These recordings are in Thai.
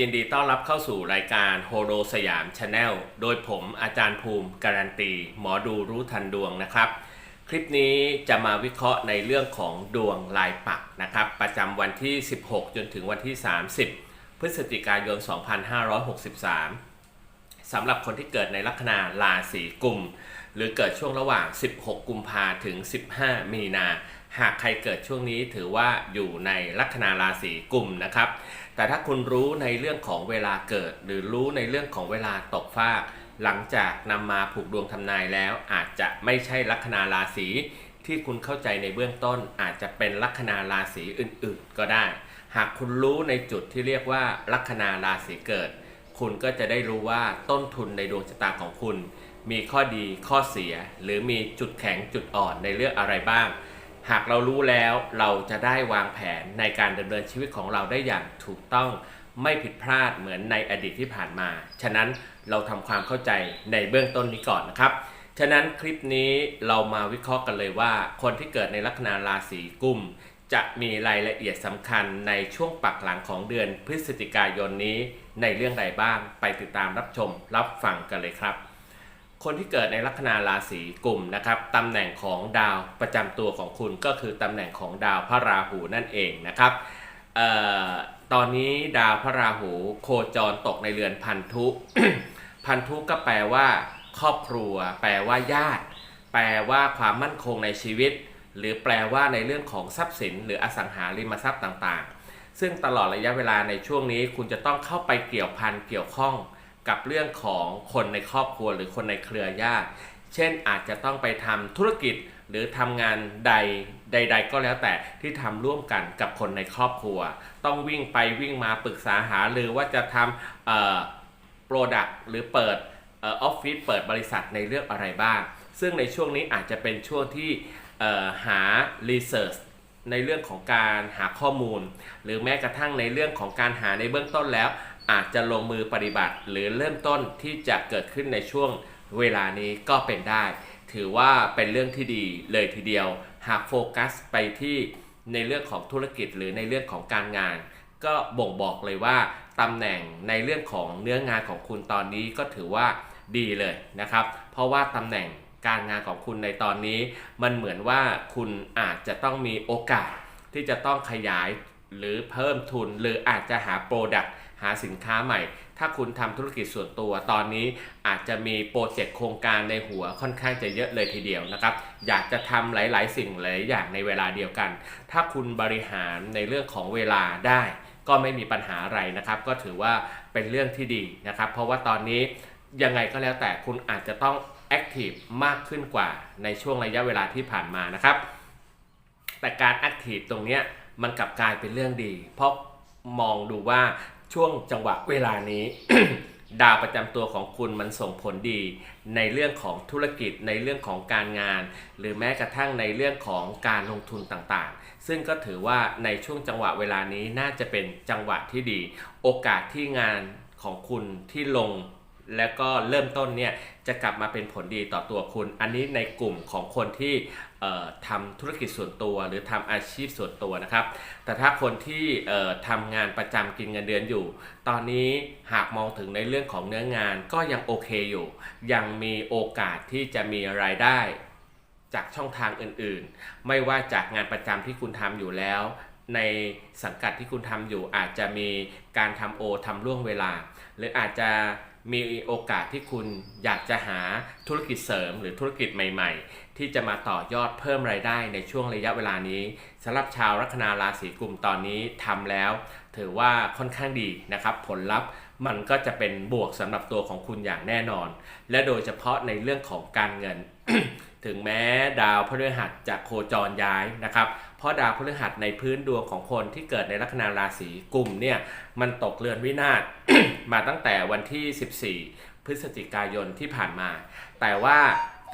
ยินดีต้อนรับเข้าสู่รายการโฮโ o สยามชาแนลโดยผมอาจารย์ภูมิการันตี หมอดูรู้ทันดวงนะครับ คลิปนี้จะมาวิเคราะห์ในเรื่องของดวงลายปักนะครับ ประจำวันที่ 16 จนถึงวันที่ 30 พฤศจิกายน 2563 สำหรับคนที่เกิดในลัคนาราศีกุม หรือเกิดช่วงระหว่าง 16 กุมภาถึง 15 มีนา หากใครเกิดช่วงนี้ถือว่าอยู่ในลัคนาราศีกุมนะครับ แต่ถ้าคุณรู้ในเรื่องของเวลาเกิด หรือรู้ในเรื่องของเวลาตกฟาก หลังจากนำมาผูกดวงทำนายแล้ว อาจจะไม่ใช่ลัคนาราศีที่คุณเข้าใจในเบื้องต้นอาจจะเป็นลัคนาราศีอื่นๆ ก็ได้ หากคุณรู้ในจุดที่เรียกว่าลัคนาราศีเกิด คุณก็จะได้รู้ว่าต้นทุนในดวงชะตาของคุณ มีข้อดีข้อเสีย หรือมีจุดแข็งจุดอ่อนในเรื่องอะไรบ้าง หากเรารู้แล้วเราจะได้วางแผนในการดำเนินชีวิตของเราได้อย่างถูกต้องไม่ผิดพลาดเหมือนในอดีตที่ผ่านมา ฉะนั้นเราทำความเข้าใจในเบื้องต้นนี้ก่อนนะครับ ฉะนั้นคลิปนี้เรามาวิเคราะห์กันเลยว่า คนที่เกิดในลัคนาราศีกุมจะมีรายละเอียดสำคัญในช่วงปักหลังของเดือนพฤศจิกายนนี้ในเรื่องใดบ้าง ไปติดตามรับชมรับฟังกันเลยครับ คนที่เกิดในลัคนาราศีกลุ่มนะครับตำแหน่งของดาวประจำตัวของคุณก็คือตำแหน่งของดาวพระราหูนั่นเองนะครับออตอนนี้ดาวพระราหูโคจรตกในเรือนพันธุ พันธุก็แปลว่าครอบครัว แปลว่าญาติ แปลว่าความมั่นคงในชีวิต หรือแปลว่าในเรื่องของทรัพย์สิน หรืออสังหาริมทรัพย์ต่างๆ ซึ่งตลอดระยะเวลาในช่วงนี้คุณจะต้องเข้าไปเกี่ยวพันเกี่ยวข้อง กับเรื่องของคนในครอบครัวหรือคนในเครือญาติ เช่นอาจจะต้องไปทำธุรกิจหรือทำงานใดใด ๆ ก็แล้วแต่ที่ทำร่วมกันกับคนในครอบครัว ต้องวิ่งไปวิ่งมาปรึกษาหาหรือว่าจะทำเอ่อโปรดักต์หรือเปิดออฟฟิศเปิดบริษัทในเรื่องอะไรบ้าง ซึ่งในช่วงนี้อาจจะเป็นช่วงที่เอ่อหา research ในเรื่องของการหาข้อมูล หรือแม้กระทั่งในเรื่องของการหาในเบื้องต้นแล้ว อาจจะลงมือปฏิบัติ หรือเริ่มต้นที่จะเกิดขึ้นในช่วงเวลานี้ก็เป็นได้ ถือว่าเป็นเรื่องที่ดีเลยทีเดียว หากโฟกัสไปที่ในเรื่องของธุรกิจหรือในเรื่องของการงาน ก็บ่งบอกเลยว่าตำแหน่งในเรื่องของเนื้องานของคุณตอนนี้ก็ถือว่าดีเลยนะครับ เพราะว่าตำแหน่งการงานของคุณในตอนนี้ มันเหมือนว่าคุณอาจจะต้องมีโอกาสที่จะต้องขยายหรือเพิ่มทุน หรืออาจจะหาโปรดักต์ หาสินค้าใหม่ ถ้าคุณทำธุรกิจส่วนตัว ตอนนี้อาจจะมีโปรเจกต์โครงการในหัวค่อนข้างจะเยอะเลยทีเดียวนะครับ อยากจะทำหลาย ๆ สิ่งหลายอย่างในเวลาเดียวกัน ถ้าคุณบริหารในเรื่องของเวลาได้ ก็ไม่มีปัญหาอะไรนะครับ ก็ถือว่าเป็นเรื่องที่ดีนะครับ เพราะว่าตอนนี้ยังไงก็แล้วแต่คุณอาจจะต้องแอคทีฟมากขึ้นกว่าในช่วงระยะเวลาที่ผ่านมานะครับ แต่การแอคทีฟตรงนี้มันกลับกลายเป็นเรื่องดี เพราะมองดูว่า ช่วงจังหวะเวลานี้ ดาวประจำตัวของคุณมันส่งผลดี ในเรื่องของธุรกิจในเรื่องของการงาน หรือแม้กระทั่งในเรื่องของการลงทุนต่างๆ ซึ่งก็ถือว่าในช่วงจังหวะเวลานี้น่าจะเป็นจังหวะที่ดี โอกาสที่งานของคุณที่ลงแล้วก็เริ่มต้นเนี่ย จะกลับมาเป็นผลดีต่อตัวคุณ อันนี้ในกลุ่มของคนที่ทำธุรกิจส่วนตัวหรือทำอาชีพส่วนตัวนะครับ แต่ถ้าคนที่ทำงานประจำกินเงินเดือนอยู่ ตอนนี้หากมองถึงในเรื่องของเนื้องานก็ยังโอเคอยู่ ยังมีโอกาสที่จะมีรายได้จากช่องทางอื่นๆ ไม่ว่าจากงานประจำที่คุณทำอยู่แล้ว ในสังกัดที่คุณทำอยู่อาจจะมีการทำโอทำล่วงเวลา หรืออาจจะ มีโอกาสที่คุณอยากจะหาธุรกิจเสริมหรือธุรกิจใหม่ ๆ ที่จะมาต่อยอดเพิ่มรายได้ในช่วงระยะเวลานี้สำหรับชาวลัคนาราศีกุมตอนนี้ทำแล้ว ถือว่าค่อนข้างดีนะครับ ผลลัพธ์มันก็จะเป็นบวกสำหรับตัวของคุณอย่างแน่นอน และโดยเฉพาะในเรื่องของการเงิน ถึงแม้ดาวพฤหัสจะโคจรย้ายนะครับ เพราะดาวพฤหัสในพื้นดวงของคนที่เกิดในลัคนาราศีกุมเนี่ยมันตกเรือนวินาศมาตั้งแต่วันที่ 14 พฤศจิกายนที่ผ่านมา แต่ว่า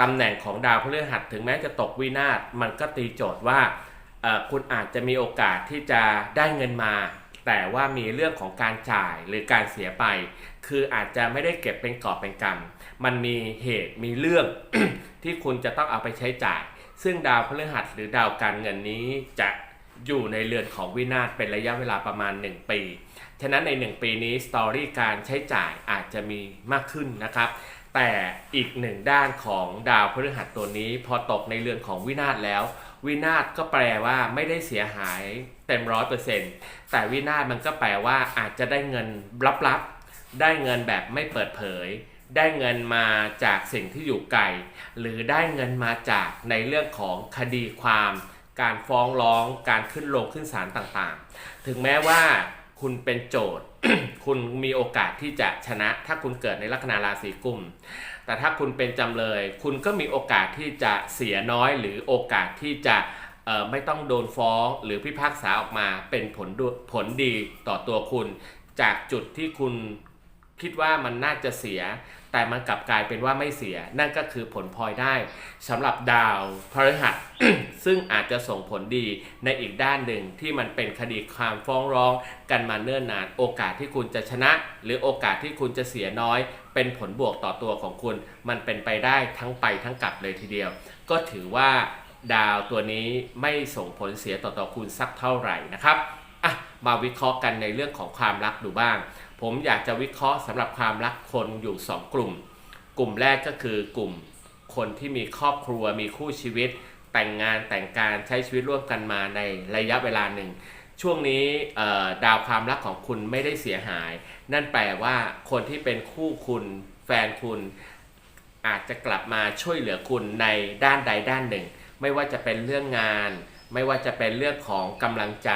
ตำแหน่งของดาวพฤหัสถึงแม้จะตกวินาศมันก็ตีโจทย์ว่าคุณอาจจะมีโอกาสที่จะได้เงินมา แต่ว่ามีเรื่องของการจ่ายหรือการเสียไป คืออาจจะไม่ได้เก็บเป็นกอบเป็นกำมันมีเหตุมีเรื่องที่คุณจะต้องเอาไปใช้จ่าย ซึ่งดาวพฤหัสหรือดาวการเงินนี้จะอยู่ในเรือนของวินาศเป็นระยะเวลาประมาณ 1 ปี ฉะนั้นใน 1 ปีนี้สตอรี่การใช้จ่ายอาจจะมีมากขึ้นนะครับ แต่อีกหนึ่งด้านของดาวพฤหัสตัวนี้ พอตกในเรือนของวินาศแล้ว วินาศก็แปลว่าไม่ได้เสียหายเต็มร้อยเปอร์เซ็นต์แต่วินาศมันก็แปลว่าอาจจะได้เงินลับๆ ได้เงินแบบไม่เปิดเผย ได้เงินมาจากสิ่งที่อยู่ไกล หรือได้เงินมาจากในเรื่องของคดีความ การฟ้องร้องการขึ้นลงขึ้นศาลต่างๆ ถึงแม้ว่าคุณเป็นโจทย์คุณมีโอกาสที่จะชนะ ถ้าคุณเกิดในลัคนาราศีกุม แต่ถ้าคุณเป็นจำเลย คุณก็มีโอกาสที่จะเสียน้อย หรือโอกาสที่จะไม่ต้องโดนฟ้องหรือพิพากษาออกมาเป็นผลผลดีต่อตัวคุณ จากจุดที่คุณคิดว่ามันน่าจะเสีย แต่มันกลับกลายเป็นว่าไม่เสีย นั่นก็คือผลพลอยได้สำหรับดาวพฤหัส ซึ่งอาจจะส่งผลดีในอีกด้านหนึ่งที่มันเป็นคดีความฟ้องร้องกันมาเนิ่นนาน โอกาสที่คุณจะชนะ หรือโอกาสที่คุณจะเสียน้อย เป็นผลบวกต่อตัวของคุณ มันเป็นไปได้ทั้งไปทั้งกลับเลยทีเดียว ก็ถือว่าดาวตัวนี้ไม่ส่งผลเสียต่อตัวคุณสักเท่าไหร่นะครับอะมาวิเคราะห์กันในเรื่องของความรักดูบ้าง ผมอยากจะวิเคราะห์สำหรับความรักคนอยู่ 2 กลุ่ม กลุ่มแรกก็คือกลุ่มคนที่มีครอบครัวมีคู่ชีวิต แต่งงานแต่งการใช้ชีวิตร่วมกันมาในระยะเวลาหนึ่ง ช่วงนี้ดาวความรักของคุณไม่ได้เสียหาย นั่นแปลว่าคนที่เป็นคู่คุณแฟนคุณ อาจจะกลับมาช่วยเหลือคุณในด้านใดด้านหนึ่ง ไม่ว่าจะเป็นเรื่องงาน ไม่ว่าจะเป็นเรื่องของกำลังใจ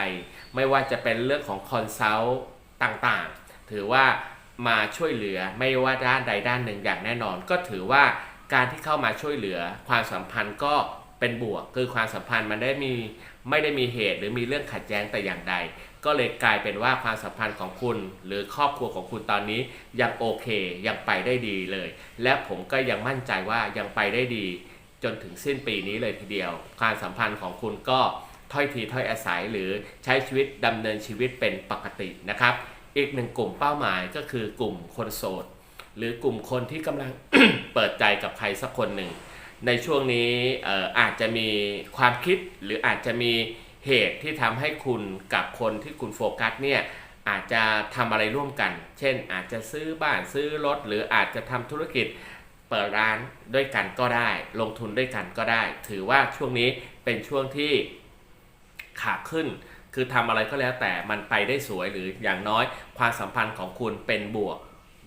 ไม่ว่าจะเป็นเรื่องของคอนซัลท์ต่างๆ ถือว่ามาช่วยเหลือไม่ว่าด้านใดด้านหนึ่งอย่างแน่นอน ก็ถือว่าการที่เข้ามาช่วยเหลือความสัมพันธ์ก็เป็นบวก คือความสัมพันธ์มันได้มีไม่ได้มีเหตุหรือมีเรื่องขัดแย้งแต่อย่างใด ก็เลยกลายเป็นว่าความสัมพันธ์ของคุณ หรือครอบครัวของคุณตอนนี้ยังโอเคยังไปได้ดีเลย และผมก็ยังมั่นใจว่ายังไปได้ดี จนถึงสิ้นปีนี้เลยทีเดียว ความสัมพันธ์ของคุณก็ถ้อยทีถ้อยอาศัยหรือใช้ชีวิตดำเนินชีวิตเป็นปกตินะครับ อีกหนึ่งกลุ่มเป้าหมายก็คือกลุ่มคนโสด หรือกลุ่มคนที่กำลังเปิดใจกับใครสักคนหนึ่ง ในช่วงนี้อออาจจะมีความคิดหรืออาจจะมีเหตุที่ทำให้คุณกับคนที่คุณโฟกัสเนี่ยอาจจะทำอะไรร่วมกัน เช่น อาจจะซื้อบ้านซื้อรถ หรืออาจจะทำธุรกิจเปิดร้านด้วยกันก็ได้ ลงทุนด้วยกันก็ได้ ถือว่าช่วงนี้เป็นช่วงที่ขาขึ้น คือทำอะไรก็แล้วแต่มันไปได้สวยหรืออย่างน้อย ความสัมพันธ์ของคุณเป็นบวก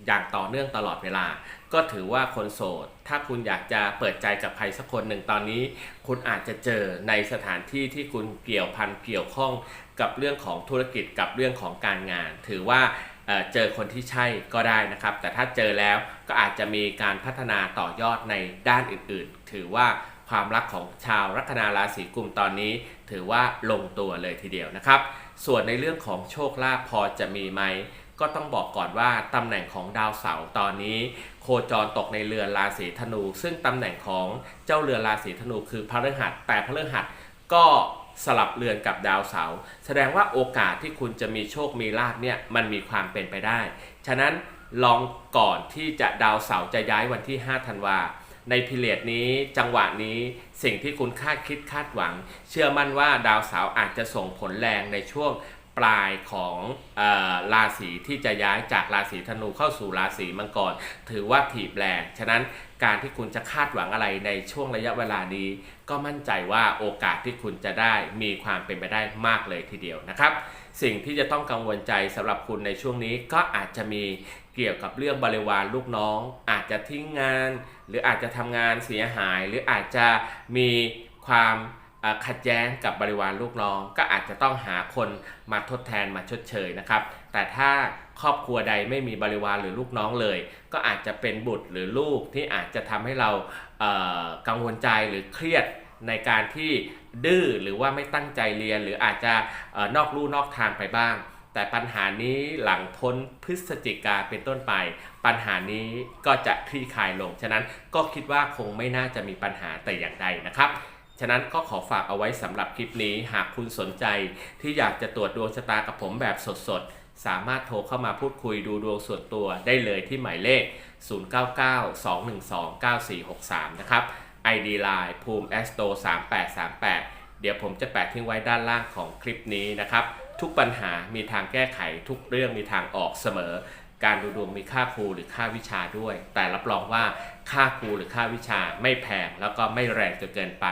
อย่างต่อเนื่องตลอดเวลา ก็ถือว่าคนโสด ถ้าคุณอยากจะเปิดใจกับใครสักคนหนึ่งตอนนี้ คุณอาจจะเจอในสถานที่ที่คุณเกี่ยวพันเกี่ยวข้องกับเรื่องของธุรกิจกับเรื่องของการงาน ถือว่าเอ่อเจอคนที่ใช่ก็ได้นะครับ แต่ถ้าเจอแล้วก็อาจจะมีการพัฒนาต่อยอดในด้านอื่นๆ ถือว่า ความรักของชาวลัคนาราศีกุมตอนนี้ ถือว่าลงตัวเลยทีเดียวนะครับ ส่วนในเรื่องของโชคลาภพอจะมีไหมก็ต้องบอกก่อนว่าตำแหน่งของดาวเสาร์ตอนนี้ โคจรตกในเรือนราศีธนู ซึ่งตำแหน่งของเจ้าเรือนราศีธนูคือพฤหัสแต่พฤหัสก็สลับเรือนกับดาวเสาร์แสดงว่าโอกาสที่คุณจะมีโชคมีลาภเนี่ยมันมีความเป็นไปได้ ฉะนั้นลองก่อนที่จะดาวเสาร์จะย้ายวันที่ 5 ธันวา ในพิเรียดนี้จังหวะนี้สิ่งที่คุณคาดคิดคาดหวัง เชื่อมั่นว่าดาวเสาร์อาจจะส่งผลแรงในช่วงปลายของอราศีที่จะย้ายจากราศีธนูเข้าสู่ราศีมังกรถือว่าถีบแรงฉะนั้นการที่คุณจะคาดหวังอะไรในช่วงระยะเวลานี้ ก็มั่นใจว่าโอกาสที่คุณจะได้มีความเป็นไปได้มากเลยทีเดียวนะครับสิ่งที่จะต้องกังวลใจสำหรับคุณในช่วงนี้ก็อาจจะมีเกี่ยวกับเรื่องบริวารลูกน้อง อาจจะทิ้งงาน หรืออาจจะทำงานเสียหาย หรืออาจจะมีความขัดแย้งกับบริวารลูกน้อง ก็อาจจะต้องหาคนมาทดแทนมาชดเชยนะครับ แต่ถ้าครอบครัวใดไม่มีบริวารหรือลูกน้องเลย ก็อาจจะเป็นบุตรหรือลูกที่อาจจะทำให้เรากังวลใจหรือเครียดในการที่ดื้อหรือว่าไม่ตั้งใจเรียน หรืออาจจะออนอกลู่นอกทางไปบ้าง แต่ปัญหานี้หลังพ้นพฤศจิกาเป็นต้นไป ปัญหานี้ก็จะคลี่คลายลง ฉะนั้นก็คิดว่าคงไม่น่าจะมีปัญหาแต่อย่างใดนะครับฉะนั้นก็ขอฝากเอาไว้สำหรับคลิปนี้ หากคุณสนใจ ที่อยากจะตรวจดวงชะตากับผมแบบสดๆ สามารถโทรเข้ามาพูดคุยดูดวงส่วนตัวได้เลยที่หมายเลข 0992129463 นะครับ ID Line ภูมิ a s t o 3838 เดี๋ยวผมจะแปะทิ้งไว้ด้านล่างของคลิปนี้นะครับ ทุกปัญหามีทางแก้ไขทุกเรื่องมีทางออกเสมอ การดูดวงมีค่าครูหรือค่าวิชาด้วย แต่รับรองว่าค่าครูหรือค่าวิชาไม่แพงแล้วก็ไม่แรงจนเกินไป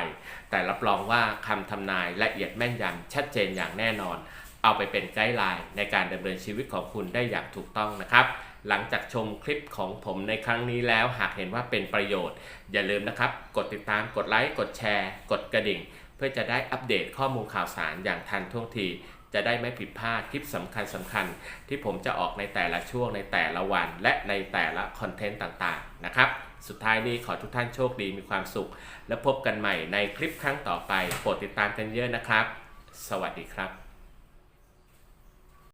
แต่รับรองว่าคำทำนายละเอียดแม่นยำชัดเจนอย่างแน่นอน เอาไปเป็นไกด์ไลน์ในการดำเนินชีวิตของคุณได้อย่างถูกต้องนะครับหลังจากชมคลิปของผมในครั้งนี้แล้วหากเห็นว่าเป็นประโยชน์ อย่าลืมนะครับ กดติดตามกดไลค์กดแชร์ กดกระดิ่ง เพื่อจะได้อัปเดตข้อมูลข่าวสารอย่างทันท่วงที จะได้ไม่ผิดพลาดคลิปสำคัญสำคัญที่ผมจะออกในแต่ละช่วงในแต่ละวัน และในแต่ละคอนเทนต์ต่างๆนะครับ สุดท้ายนี้ขอทุกท่านโชคดีมีความสุข และพบกันใหม่ในคลิปครั้งต่อไปโปรดติดตามกันเยอะนะครับ สวัสดีครับ